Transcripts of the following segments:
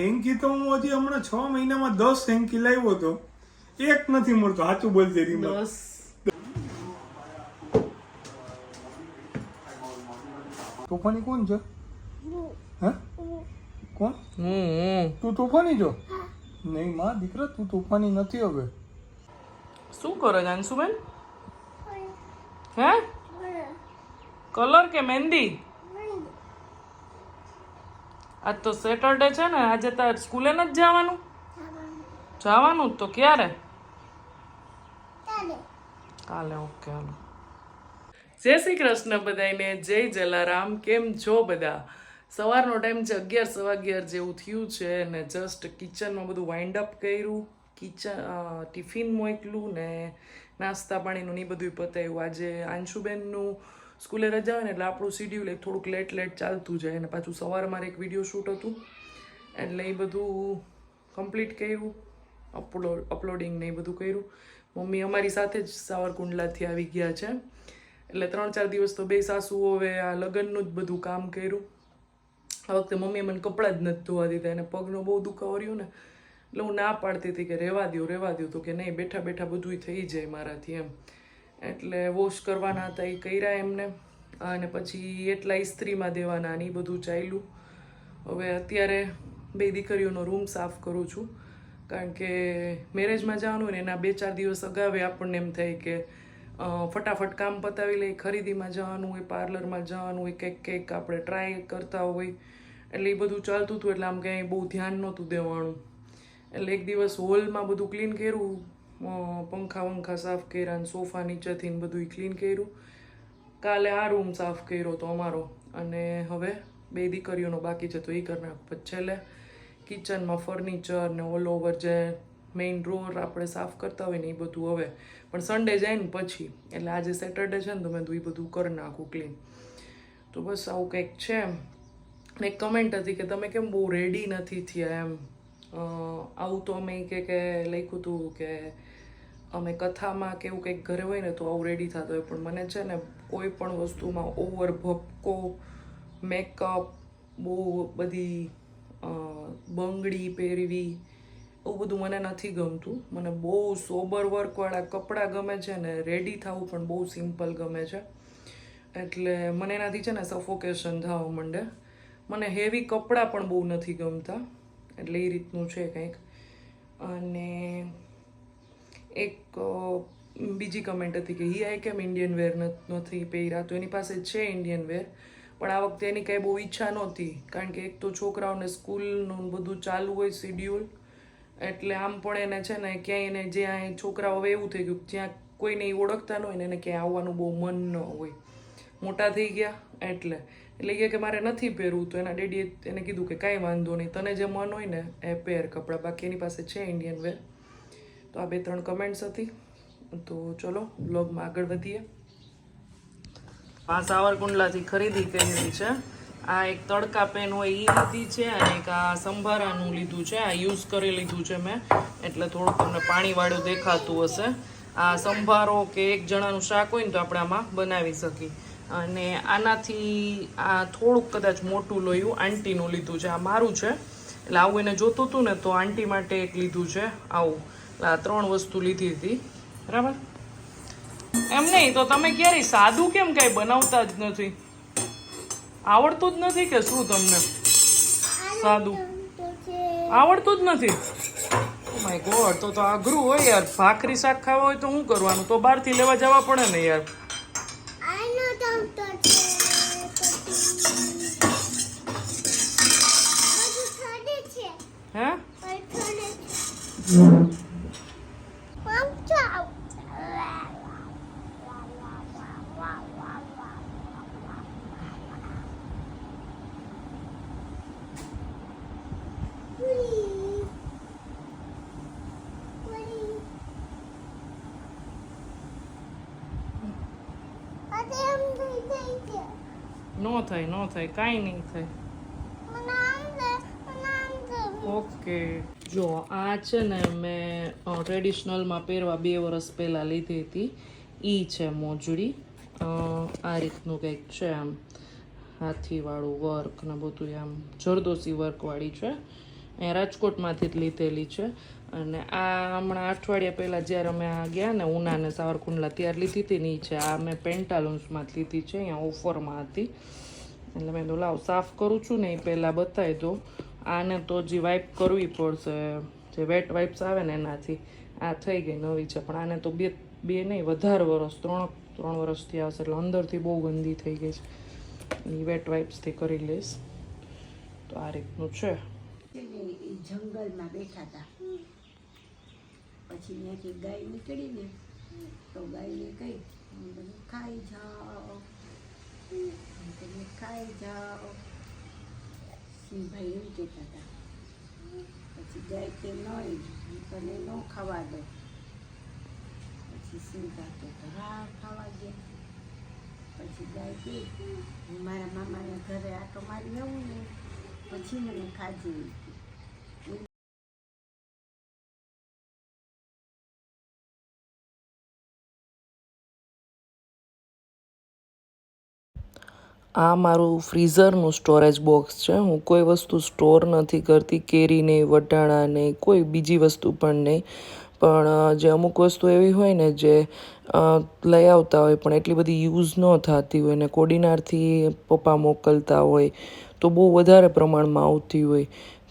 Hanky તો હું હજી હમણાં છ મહિનામાં દસ હેન્કી લાવ્યો હતો. એક નથી મળતો સાચું બોલજે રીમા. દસ તોફાની કોણ છે? હે. કોણ? હું તું તોફાની છો? નહીં માં દીકરા તું તોફાની નથી હવે. શું કરો જાનસુબેન? હે? કલર કે મહેંદી? આજ તો સેટરડે છે ને આજે તાર સ્કૂલે નથી જવાનું? જવાનું તો ક્યારે? કાલે. ઓકે હાલો. જય શ્રી કૃષ્ણ બધાને જય જલારામ કેમ છો બધા? સવારનો ટાઈમ છે અગિયાર સવા અગિયાર જેવું થયું છે ને જસ્ટ કિચનમાં બધું વાઇન્ડ અપ કર્યું. કિચન ટિફિન મોકલું ને નાસ્તા પાણીનું ને બધું પતાવ્યું આજે આંશુબેનનું સ્કૂલે રજા હોય ને એટલે આપણું શિડ્યુલ એ થોડુંક લેટ લેટ ચાલતું જાય અને પાછું સવારે મારે એક વીડિયો શૂટ હતું. એટલે એ બધું કમ્પ્લીટ કર્યું અપલોડ અપલોડિંગ ને એ બધું કર્યું. મમ્મી અમારી સાથે જ સાવરકુંડલાથી આવી ગયા છે. એટલે ત્રણ ચાર દિવસ તો બે સાસુઓ હવે આ લગ્નનું જ બધું કામ કર્યું. આ વખતે મમ્મીએ મને કપડાં જ નથી ધોવા દીધા, એને પગનો બહુ દુખાવો રહ્યો ને, એટલે હું ના પાડતી હતી કે રહેવા દ્યો રહેવા દ્યો. તો કે નહીં, બેઠા બેઠા બધુંય થઈ જાય મારાથી એમ. એટલે વોશ કરવાના હતા એ કર્યા એમને. અને પછી એટલા ઇસ્ત્રીમાં દેવાના ને એ બધું ચાલ્યું. હવે અત્યારે બે દીકરીઓનો રૂમ સાફ કરું છું. કારણ કે મેરેજમાં જવાનું ને એના બે ચાર દિવસ અગાવે આપણને એમ થાય કે ફટાફટ કામ પતાવી લઈ ખરીદીમાં જવાનું હોય, પાર્લરમાં જવાનું હોય, કંઈક કંઈક આપણે ટ્રાય કરતા હોય. એટલે એ બધું ચાલતું હતું, એટલે આમ ક્યાંય બહુ ધ્યાન નહોતું દેવાનું. એટલે એક દિવસ હોલમાં બધું ક્લીન કર્યું. પંખા વંખા સાફ કર્યા અને સોફા નીચેથી બધું ક્લીન કર્યું. કાલે આ રૂમ સાફ કર્યો તો અમારો. અને હવે બે દીકરીઓનો બાકી છે તો એ કરી નાખ પછી છેલ્લે કિચનમાં ફર્નિચર ને ઓલ ઓવર જે મેઇન ડ્રોર આપણે સાફ કરતા હોય ને એ બધું હવે. પણ સન્ડે જાય ને પછી, એટલે આજે સેટરડે છે ને તો મેં એ બધું કરી નાખું ક્લીન તો બસ આવું કંઈક છે એમ. એક કમેન્ટ હતી કે તમે કેમ બહુ રેડી નથી થયા એમ. આવું તો અમે કે લખ્યું હતું કે અમે કથામાં કે એવું કંઈક ઘરે હોય ને તો આવું રેડી થતો હોય. પણ મને છે ને કોઈ પણ વસ્તુમાં ઓવર ભપકો મેકઅપ બહુ બધી બંગડી પહેરવી, એવું બધું મને નથી ગમતું. મને બહુ સોબર વર્કવાળા કપડાં ગમે છે ને રેડી થવું પણ બહુ સિમ્પલ ગમે છે. એટલે મને એનાથી છે ને સફોકેશન થવા માંડે. મને હેવી કપડાં પણ બહુ નથી ગમતા. એટલે એ રીતનું છે કંઈક. અને એક બીજી કમેન્ટ હતી કે હી આઈ કેમ ઇન્ડિયન વેર નથી પહેર્યા. તો એની પાસે છે ઇન્ડિયન વેર પણ આ વખતે એની કાંઈ બહુ ઈચ્છા નહોતી, કારણ કે એક તો છોકરાઓને સ્કૂલનું બધું ચાલુ હોય શિડ્યુલ એટલે આમ પણ એને છે ને ક્યાંય એને જ્યાં છોકરાઓ હવે એવું થઈ ગયું, જ્યાં કોઈને એ ઓળખતા ન હોય ને એને ક્યાંય આવવાનું બહુ મન ન હોય. મોટા થઈ ગયા, એટલે એટલે એ કે, મારે નથી પહેરવું. તો એના ડેડીએ એને કીધું કે, કાંઈ વાંધો નહીં, તને જે મન હોય ને, એ પહેર કપડાં. બાકી એની પાસે છે ઇન્ડિયન વેર તો આ બે ત્રણ કમેન્ટ્સ હતી. તો ચલો બ્લોગમાં આગળ વધીએ. આ સાવરકુંડલાથી ખરીદી કરેલી છે. આ એક તડકા પેન હોય એ લીધી છે અને એક આ સંભારાનું લીધું છે. આ યુઝ કરી લીધું છે મેં. એટલે થોડુંક તમને પાણીવાળું દેખાતું હશે. આ સંભારો કે એક જણાનું શાક હોય ને તો આપણે આમાં બનાવી શકીએ. અને આનાથી આ થોડુંક કદાચ મોટું લોયું આંટીનું લીધું છે. આ મારું છે. એટલે આવું એને જોતું હતું ને તો આંટી માટે એક લીધું છે. આવું. આ ત્રણ વસ્તુ લીધી હતી. બરાબર? એમ નહીં, તો તમે ક્યારેય સાદું કેમ કાંઈ બનાવતા જ નથી? આવડતું જ નથી કે શું તમને? સાદું. આવડતું જ નથી? માય ગોડ તો તો અઘરું હોય યાર. ભાખરી શાક ખાવા હોય તો શું કરવાનું? તો બહારથી લેવા જવા પડે ને યાર. હે? નો થાય નો થાય, કાંઈ નહીં થાય. ઓકે જો, આ છે ને મેં ટ્રેડિશનલમાં પહેરવા બે વર્ષ પહેલાં લીધી હતી. ઈ છે મોજડી. આ રીતનું કંઈક છે આમ, હાથીવાળું વર્ક ને બધું આમ જરદોસી વર્કવાળી છે. અહીંયા રાજકોટમાંથી જ લીધેલી છે. અને આ હમણાં અઠવાડિયા પહેલાં જ્યારે અમે આ ગયા ને ઉનાને સાવરકુંડલા, ત્યારે લીધી હતી ને છે આ મેં પેન્ટાલુન્સમાં જ લીધી છે, અહીંયા ઓફરમાં હતી. એટલે મેં લાવ, સાફ કરું છું ને એ પહેલાં બતાવી દઉં. આને તો જે વાઇપ કરવી પડશે, જે વેટ વાઇપ્સ આવે ને એનાથી, આ થઈ ગઈ નવી છે. પણ આને તો બે બે નહીં, વધારે વરસ, ત્રણ ત્રણ વર્ષથી આવશે, એટલે અંદરથી બહુ ગંદી થઈ ગઈ છે. એ વેટ વાઇપ્સથી કરી લઈશ. તો આ રીતનું છે. જંગલમાં બેઠા હતા. પછી ત્યાંથી ગાય નીકળી ને તો ગાયને કહી "હું બધું ખાઈ જાઓ. તમે ખાઈ જાઓ. સિંહભાઈ એમ કહેતા હતા. પછી ગાય કે નહીં તને ન ખાવા દો પછી સિંહભાઈ તો હા, ખાવા દે. પછી ગાય કે, હું મારા મામાના ઘરે આટો મારી આવું ને, પછી મને ખાજી આ મારું ફ્રીઝરનું સ્ટોરેજ બોક્સ છે. હું કોઈ વસ્તુ સ્ટોર નથી કરતી, કેરી નહીં, વટાણા નહીં, કોઈ બીજી વસ્તુ પણ નહીં. પણ જે અમુક વસ્તુ એવી હોય ને જે લઈ આવતા હોય પણ એટલી બધી યુઝ ન થતી હોય ને કોડીનારથી પપ્પા મોકલતા હોય તો બહુ વધારે પ્રમાણમાં આવતી હોય.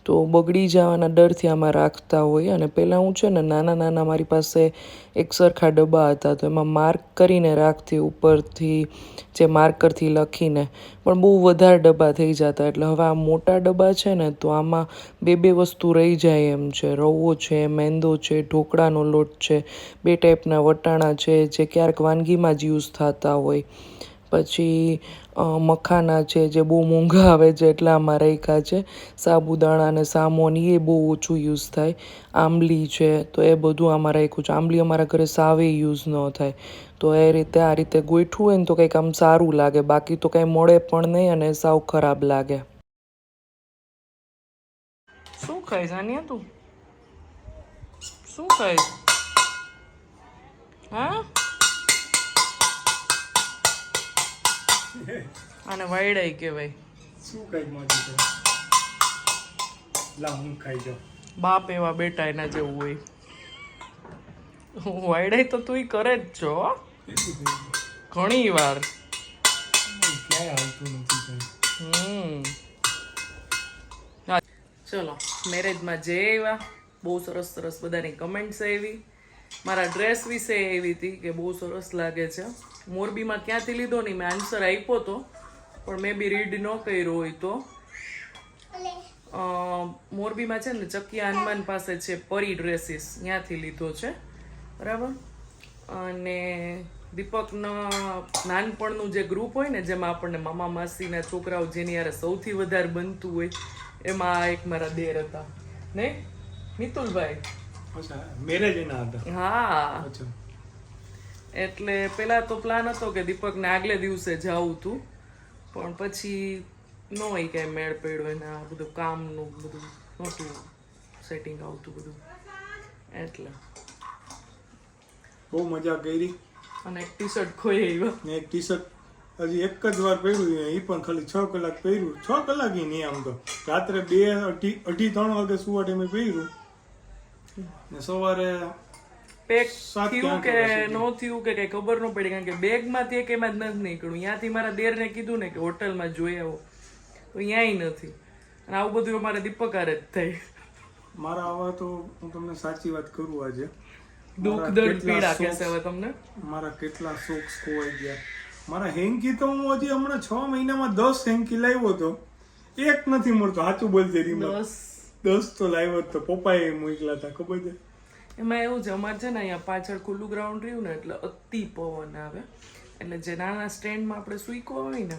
તો બગડી જવાના ડરથી આમાં રાખતા હોય. અને પહેલાં હું છે ને નાના નાના મારી પાસે એક સરખા ડબ્બા હતા, તો એમાં માર્ક કરીને રાખતી ઉપરથી, જે માર્કરથી લખીને, પણ બહુ વધારે ડબ્બા થઈ જતા. એટલે હવે આ મોટા ડબ્બા છે ને, તો આમાં બે બે વસ્તુ રહી જાય એમ છે. રવો છે, મેંદો છે, ઢોકળાનો લોટ છે, બે ટાઈપના વટાણા છે, જે ક્યારેક વાનગીમાં જ યુઝ થતા હોય. પછી મખાના છે, જે બહુ મોંઘા આવે છે એટલા આમાં રાખ્યા છે. સાબુદાણા અને સામોન એ બહુ ઓછું યુઝ થાય. આંબલી છે, તો એ બધું આમાં રાખ્યું છે. આંબલી અમારા ઘરે સાવે યુઝ ન થાય. તો એ રીતે, આ રીતે ગોઠવું હોય ને તો કંઈક આમ સારું લાગે. બાકી તો કંઈ મળે પણ નહીં અને સાવ ખરાબ લાગે. શું ખાઈશ? આનિયા તું શું ખાઈશ? હા? આને વાયડાઈ કહેવાય. શું કઈ માજી તો લા હું ખાઈ જાઉં. બાપ એવા બેટા એના જેવું હોય. વાયડાઈ તો તું કરે જ છો હો. ઘણી વાર. ક્યાંય આવતું નથી હમ. ચલો મેરેજમાં જે આવ્યા બહુ સરસ સરસ બધાની કમેન્ટ્સ આવી. મારા ડ્રેસ વિશે એવી હતી કે બહુ સરસ લાગે છે. મોરબીમાં ક્યાંથી લીધો નહીં મેં આન્સર આપ્યો તો પણ મેં બી રીડ ન કર્યો હોય તો. મોરબીમાં છે ને ચકિયા હનુમાન પાસે છે પરી ડ્રેસીસ ત્યાંથી લીધો છે. બરાબર? અને દીપકના નાનપણનું જે ગ્રુપ હોય ને જેમાં આપણને મામા માસીના છોકરાઓ જેની યારે સૌથી વધારે બનતું હોય એમાં એક મારા દેર હતા. નહીં મિતુલભાઈ. મેરેજ એના હતા? હા. અચ્છા. એટલે પેલા તો પ્લાન હતો કે દીપકને આગલે દિવસે જવું હતું પણ પછી નો એ કાંઈ મેળ પડ્યો એના આ બધું કામનું બધું નહોતું સેટિંગ આવતું બધું. એટલે. બહુ મજા કરી. અને એક ટી શર્ટ ખોઈ આવ્યો. ને એક ટી શર્ટ હજી એક જ વાર પહેર્યું એ પણ ખાલી છ કલાક પહેર્યું. છ કલાક નહીં આમ તો. રાત્રે બે અઢી અઢી ત્રણ વાગે સુવા ટાઈમે પહેર્યું. ને સવારે પેક થયું કે નો થયું કે કઈ ખબર ન પડી કારણ કે બેગમાંથી એક એમાં જ નથી નીકળ્યું ત્યાંથી મારા દેરને કીધું ને કે હોટલમાં જોઈ આવો. તો ત્યાંય નથી. અને આવું બધું અમારે દીપકાર જ થાય. મારા આવા તો હું તમને સાચી વાત કરું આજે. દુઃખ દર્દ પીડા કહેશે હવે તમને? મારા કેટલા શોખ ખોવાઈ ગયા. મારા હેન્કી તો હું હજી હમણાં છ મહિનામાં દસ હેન્કી લાવ્યો હતો. એક નથી મળતો સાચું બોલજે રીમા. બસ દસ તો લાવ્યો તો. પપ્પાએ મોકલા હતા ખબર છે? એમાં એવું છે અમારે છે ને અહીંયા પાછળ ખુલ્લું ગ્રાઉન્ડ રહ્યું ને એટલે અતિ પવન આવે. એટલે જે નાના સ્ટેન્ડમાં આપણે સુઈકો હોય ને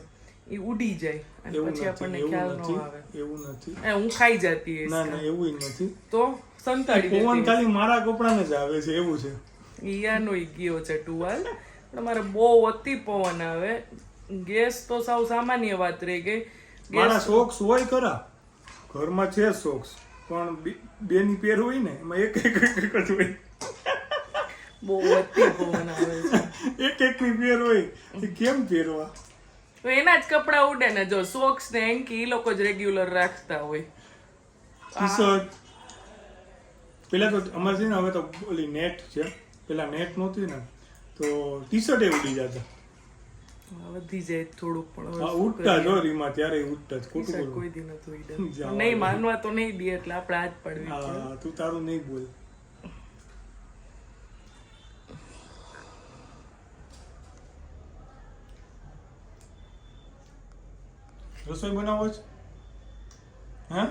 એ ઉડી જાય અને પછી આપણને ખ્યાલ ન આવે. એવું નથી. એ હું ખાઈ જતી. ના ના એવું નથી. તો સંતાડી પવન ખાલી મારા કપડાને જ આવે છે એવું છે. ઈયાનો ઈ ગયો છે ટુવાલ. પણ મારે બહુ અતિ પવન આવે. ગેસ તો સાવ સામાન્ય વાત રહી ગઈ. મારા શોખ હોય ખરા. ઘરમાં છે સોક્સ પણ બે- બેની પેર હોય ને એમાં એક એક એક એક જ હોય. બહુ અતિ પવન આવે છે. એક એક ની પેર હોય એ કેમ પહેરવા? એના જ કપડા ઉડે ને જો સોક્સ ને એન્કી એ લોકો જ રેગ્યુલર રાખતા હોય. ટી શર્ટ પેલા તો અમારે છે ને હવે તો ઓલી નેટ છે પેલા નેટ નહોતી ને તો ટી શર્ટ એ ઉડી જતા. વધી જાય થોડુંક પણ કરીએ? જો રીમાં ત્યારે ઉઠતા જ ખોટું બોલું. કોઈ દી ઉડ્યા. નહીં માનવા તો નહીં દે એટલે આપણે આજ પડવી હા તું તારું નહીં બોલ. રસોઈ બનાવો છે? હે?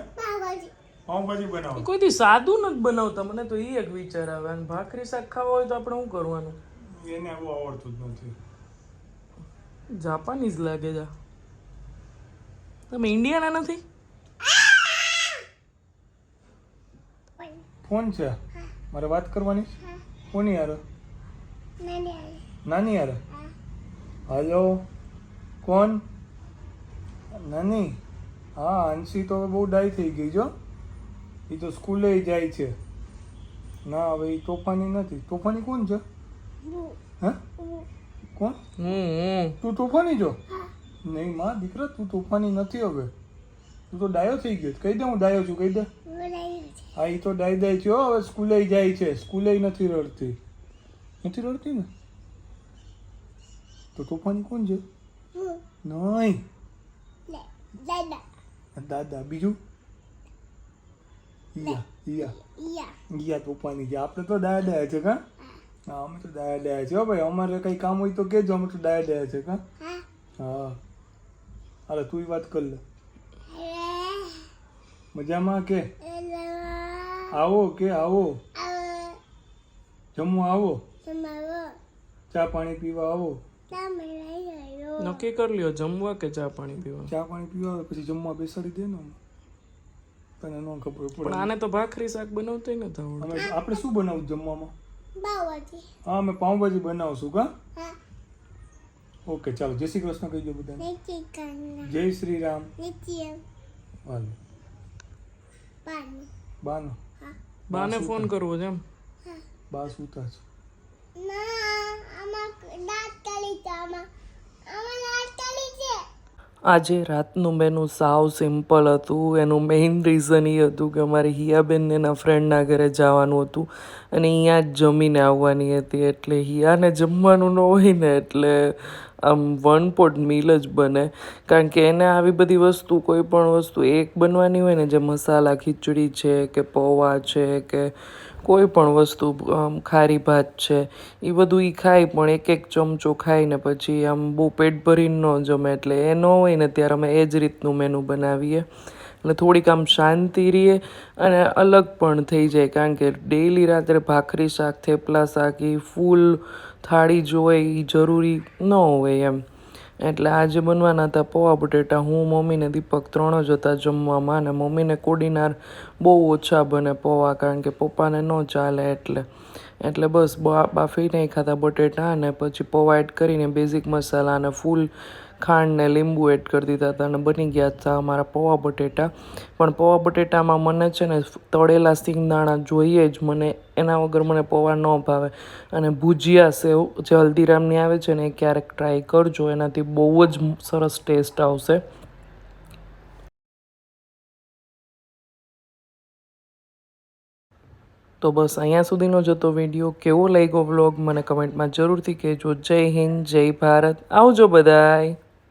પાઉંભાજી બનાવો. કોઈ દી સાદું નથી બનાવતા મને તો એ એક વિચાર આવે. અને ભાખરી શાક ખાવા હોય તો આપણે શું કરવાનું? એને આવું આવડતું જ નથી. જાપાનીઝ લાગે છે. તમે ઇન્ડિયાના નથી? ફોન છે? મારે વાત કરવાની છે? કોની યાર નાની યાર હલો કોણ? નાની? હા અંશી તો બહુ ડાય થઈ ગઈ જો એ તો સ્કૂલે જાય છે. ના હવે એ તોફાની નથી. તોફાની કોણ છે? હે. કોણ હમ. હમ તું તોફાની જો નહીં માં દીકરા તું તોફાની નથી હવે. તું તો ડાયો થઈ ગયો. કહી દે હું ડાયો છું કહી દે. હા એ તો ડાય દાય છે હો, હવે સ્કૂલે જાય છે. સ્કૂલે નથી રડતી. નથી રડતી ને? તો તોફાની કોણ છે? નહીં. દાદા બીજું? ઈયા ઈયા. ઈયા. તોફાની છે. આપણે તો ડાયા છે કા? હા અમે તો ડાયા ડાયા છે ભાઈ. અમારે કઈ કામ હોય તો કેજો અમે તો ડાયા ડાયા છે કા? હા. હાલો તું વાત કર લે. મજામાં કે? આવો કે આવો? જમવા આવો? ચા પાણી પીવા આવો? નક્કી કરી લ્યો જમવા કે ચા પાણી પીવા? ચા પાણી પીવા આવે પછી જમવા બેસાડી દે ને. તને ન ખબર પણ પડે આને તો ભાખરી શાક બનાવતો નથી આવડતું. અમે આપણે શું બનાવું જમવામાં? હા અમે પાઉંભાજી બનાવશું કા? ઓકે ચાલો જય શ્રી કૃષ્ણ કહી દો બધાને. જય શ્રી રામ. હાલો. બાનો. બાને. ફોન કરવો છે એમ. બા સુતા છે. આજે રાતનું મેનુ સાવ સિમ્પલ હતું. એનું મેઇન રીઝન એ હતું કે અમારે હિયાબેનને એના ફ્રેન્ડના ઘરે જવાનું હતું અને અહીંયા જ જમીને આવવાની હતી. એટલે હિયાને જમવાનું ન હોય ને એટલે આમ વન પોટ મીલ જ બને. કારણ કે એને આવી બધી વસ્તુ, કોઈ પણ વસ્તુ એક બનવાની હોય ને, જે મસાલા, ખીચડી છે, કે પૌવા છે, કે કોઈ પણ વસ્તુ ખારી ભાત છે એ બધું એ ખાય પણ એક એક ચમચો ખાઈને પછી આમ બહુ પેટ ભરીને ન જમે એટલે એ ન હોય ને ત્યારે અમે એ જ રીતનું મેનુ બનાવીએ. એટલે થોડીક આમ શાંતિ રહીએ અને અલગ પણ થઈ જાય કારણ કે ડેઈલી રાત્રે ભાખરી શાક, થેપલા શાક એ ફૂલ થાળી જોઈ એ જરૂરી ન હોય એમ. એટલે આજે બનવાના હતા પૌવા બટેટા. હું મમ્મીને દીપક ત્રણ જ હતા જમવામાં અને મમ્મીને કોડીનાર બહુ ઓછા બને પૌવા કારણ કે પપ્પાને ન ચાલે એટલે. એટલે બસ બાફી નહીં ખાતા બટેટા અને પછી પૌવા એડ કરીને બેઝિક મસાલા અને ફૂલ ખાંડ ને લીંબુ એડ કરી દીધા હતા અને બની ગયા હતા અમારા પૌવા બટેટા. પણ પૌવા બટેટામાં મને છે ને તળેલા સિંગદાણા જોઈએ જ મને, એના વગર મને પૌવા ન ભાવે. અને ભુજિયા સેવ જે હલ્દીરામની આવે છે ને એ ક્યારેક ટ્રાય કરજો, એનાથી બહુ જ સરસ ટેસ્ટ આવશે. તો બસ અહીંયા સુધીનો જતો વીડિયો કેવો લાગ્યો વ્લોગ મને કમેન્ટમાં જરૂરથી કહેજો. જય હિન્દ, જય ભારત. આવજો બધાય.